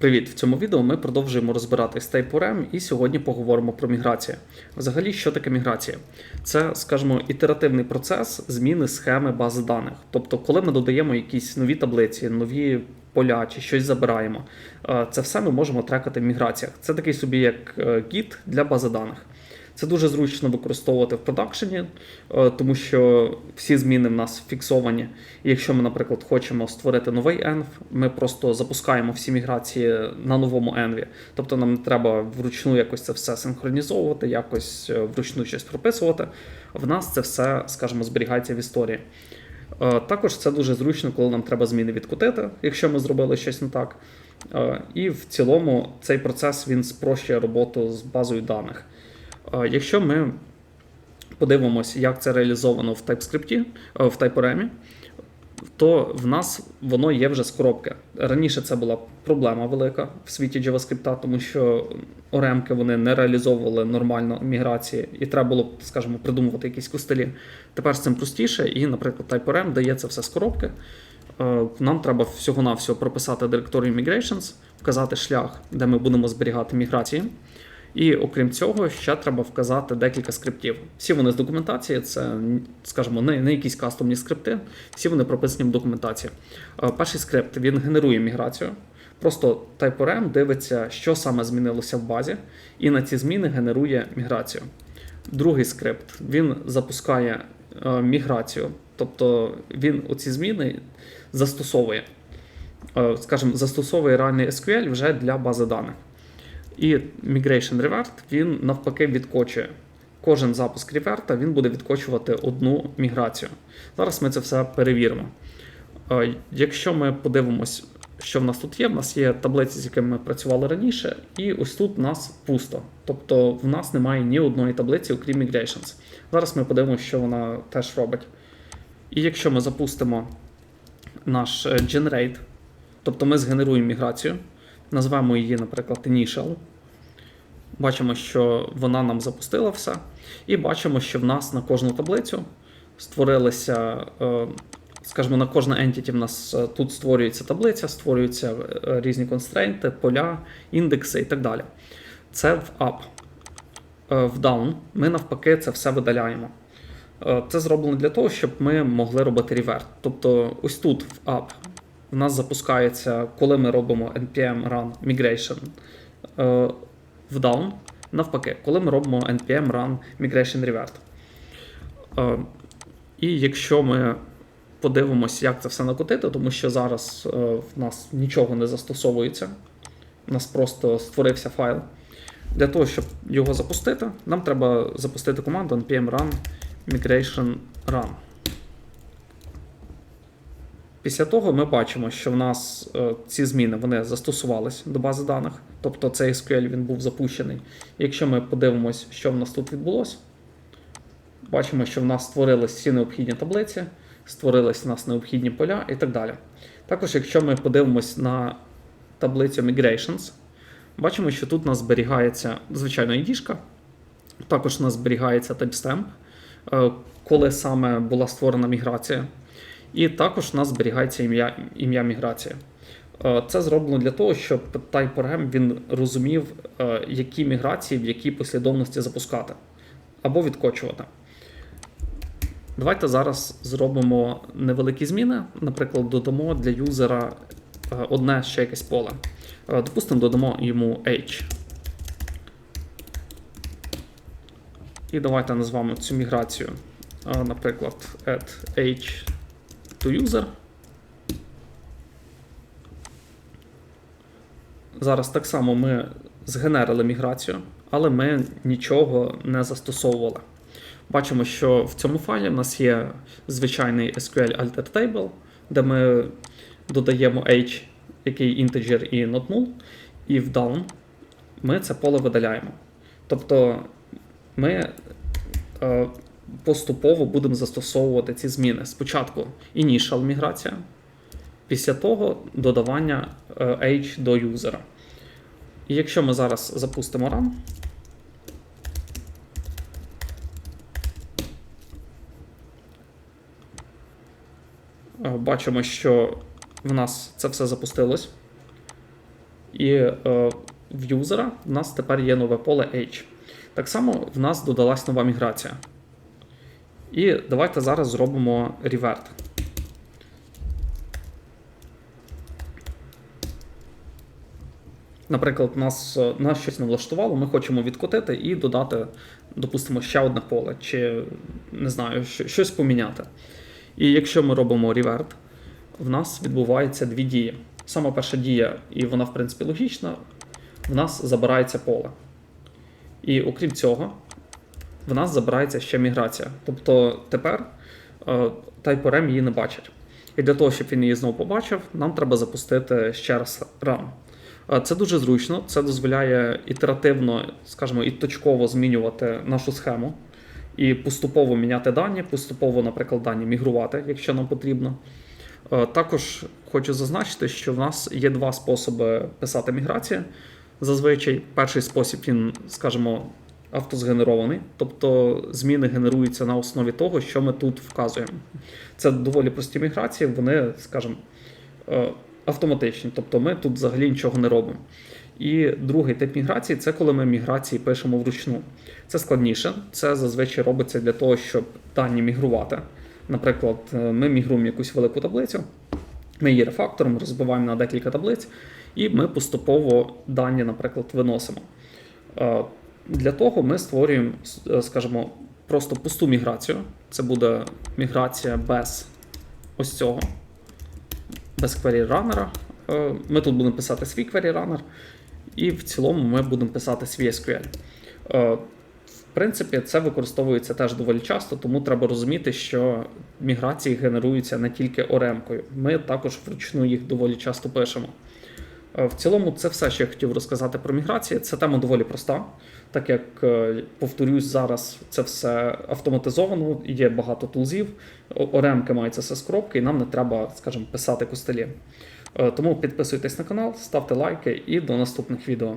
Привіт! В цьому відео ми продовжуємо розбирати TypeORM і сьогодні поговоримо про міграцію. Взагалі, що таке міграція? Це, скажімо, ітеративний процес зміни схеми бази даних. Тобто, коли ми додаємо якісь нові таблиці, нові поля чи щось забираємо, е, це все ми можемо трекати в міграціях. Це такий собі як е, гід для бази даних. Це дуже зручно використовувати в продакшені, е, тому що всі зміни в нас фіксовані. І якщо ми, наприклад, хочемо створити новий env, ми просто запускаємо всі міграції на новому env. Тобто нам не треба вручну якось це все синхронізовувати, якось е, вручну щось прописувати. В нас це все, скажімо, зберігається в історії. Е, Також це дуже зручно, коли нам треба зміни відкотити, якщо ми зробили щось не так. І в цілому цей процес він спрощує роботу з базою даних. Е, Якщо ми подивимося, як це реалізовано в TypeScript, е, в TypeORM, то в нас воно є вже з коробки. Раніше це була проблема велика в світі JavaScript, тому що ORM вони не реалізовували нормально міграції, і треба було, скажімо, придумувати якісь костелі. Тепер з цим простіше, і, наприклад, TypeORM дає це все з коробки. Е, Нам треба всього-навсього прописати директорію Migrations, вказати шлях, де ми будемо зберігати міграції. І окрім цього, ще треба вказати декілька скриптів. Всі вони з документації, це, скажімо, не, не якісь кастомні скрипти, всі вони прописані в документації. Е, Перший скрипт він генерує міграцію. Просто TypeORM дивиться, що саме змінилося в базі, і на ці зміни генерує міграцію. Другий скрипт він запускає е, міграцію, тобто він оці зміни застосовує. Е, Скажімо, застосовує реальний SQL вже для бази даних. І Migration Revert він навпаки відкочує. Кожен запуск реверта він буде відкочувати одну міграцію. Зараз ми це все перевіримо. Е, Якщо ми подивимось, що в нас тут є, в нас є таблиці, з якими ми працювали раніше, і ось тут в нас пусто. Тобто в нас немає ні одної таблиці, окрім Migrations. Зараз ми подивимося, що вона теж робить. І якщо ми запустимо наш е, Generate, тобто ми згенеруємо міграцію, назвемо її, наприклад, Initial. Бачимо, що вона нам запустила все. І бачимо, що в нас на кожну таблицю створилися, е, скажімо, на кожна entity в нас е, тут створюється таблиця, створюються е, різні констрейнти, поля, індекси і так далі. Це в up. В down ми навпаки це все видаляємо. Це зроблено для того, щоб ми могли робити реверт. Тобто, ось тут в up в нас запускається, коли ми робимо npm run migration е, в down, навпаки, коли ми робимо npm run migration revert. Е, І якщо ми подивимося, як це все накотити, тому що зараз е, в нас нічого не застосовується, у нас просто створився файл. Для того, щоб його запустити, нам треба запустити команду npm run migration run. Після того ми бачимо, що в нас е, ці зміни вони застосувались до бази даних, тобто цей SQL він був запущений. Якщо ми подивимось, що в нас тут відбулося, бачимо, що в нас створились всі необхідні таблиці, створились в нас необхідні поля і так далі. Також, якщо ми подивимось на таблицю Migrations, бачимо, що тут у нас зберігається звичайно ID, також у нас зберігається е, коли саме була створена міграція. І також у нас зберігається ім'я ім'я міграції. Е, Це зроблено для того, щоб TypeORM він розумів, е, які міграції в якій послідовності запускати або відкочувати. Давайте зараз зробимо невеликі зміни. Наприклад, додамо для юзера е, одне ще якесь поле. Допустимо, додамо йому H. І давайте назвемо цю міграцію, наприклад, add H to user. Зараз так само ми згенерили міграцію, але ми нічого не застосовували. Бачимо, що в цьому файлі в нас є звичайний SQL alter table, де ми додаємо H, який integer і not null, і в down ми це поле видаляємо. Тобто ми е, поступово будемо застосовувати ці зміни. Спочатку initial міграція, після того додавання е, H до юзера. І якщо ми зараз запустимо run, е, бачимо, що в нас це все запустилось. І е, в юзера в нас тепер є нове поле H. Так само в нас додалась нова міграція. І давайте зараз зробимо реверт. Наприклад, нас, нас щось не влаштувало, ми хочемо відкотити і додати, допустимо, ще одне поле, чи не знаю, щось поміняти. І якщо ми робимо реверт, в нас відбувається дві дії. Сама перша дія, і вона, в принципі, логічна, в нас забирається поле. І окрім цього, в нас забирається ще міграція. Тобто тепер е, TypeORM її не бачить. І для того, щоб він її знову побачив, нам треба запустити ще раз run. Е, Це дуже зручно, це дозволяє ітеративно, скажімо, і точково змінювати нашу схему і поступово міняти дані, поступово, наприклад, дані мігрувати, якщо нам потрібно. Е, Також хочу зазначити, що в нас є два способи писати міграції. Зазвичай перший спосіб він, скажімо, автозгенерований, тобто зміни генеруються на основі того, що ми тут вказуємо. Це доволі прості міграції, вони, скажімо, е, автоматичні, тобто ми тут взагалі нічого не робимо. І другий тип міграції це коли ми міграції пишемо вручну. Це складніше, це зазвичай робиться для того, щоб дані мігрувати. Наприклад, е, ми мігруємо якусь велику таблицю, ми її рефактором розбиваємо на декілька таблиць, і ми поступово дані, наприклад, виносимо. Для того ми створюємо, е, скажімо, просто пусту міграцію. Це буде міграція без ось цього, без query runner. Е, Ми тут будемо писати свій query runner, і в цілому ми будемо писати свій SQL. Е, В принципі, це використовується теж доволі часто, тому треба розуміти, що міграції генеруються не тільки ORM-кою. Ми також вручну їх доволі часто пишемо. Е, В цілому, це все, що я хотів розказати про міграції. Це тема доволі проста, так як е, повторюсь, зараз це все автоматизовано, є багато тулзів, оремки мається все з коробки, і нам не треба, скажімо, писати костелі. Е, Тому підписуйтесь на канал, ставте лайки і до наступних відео.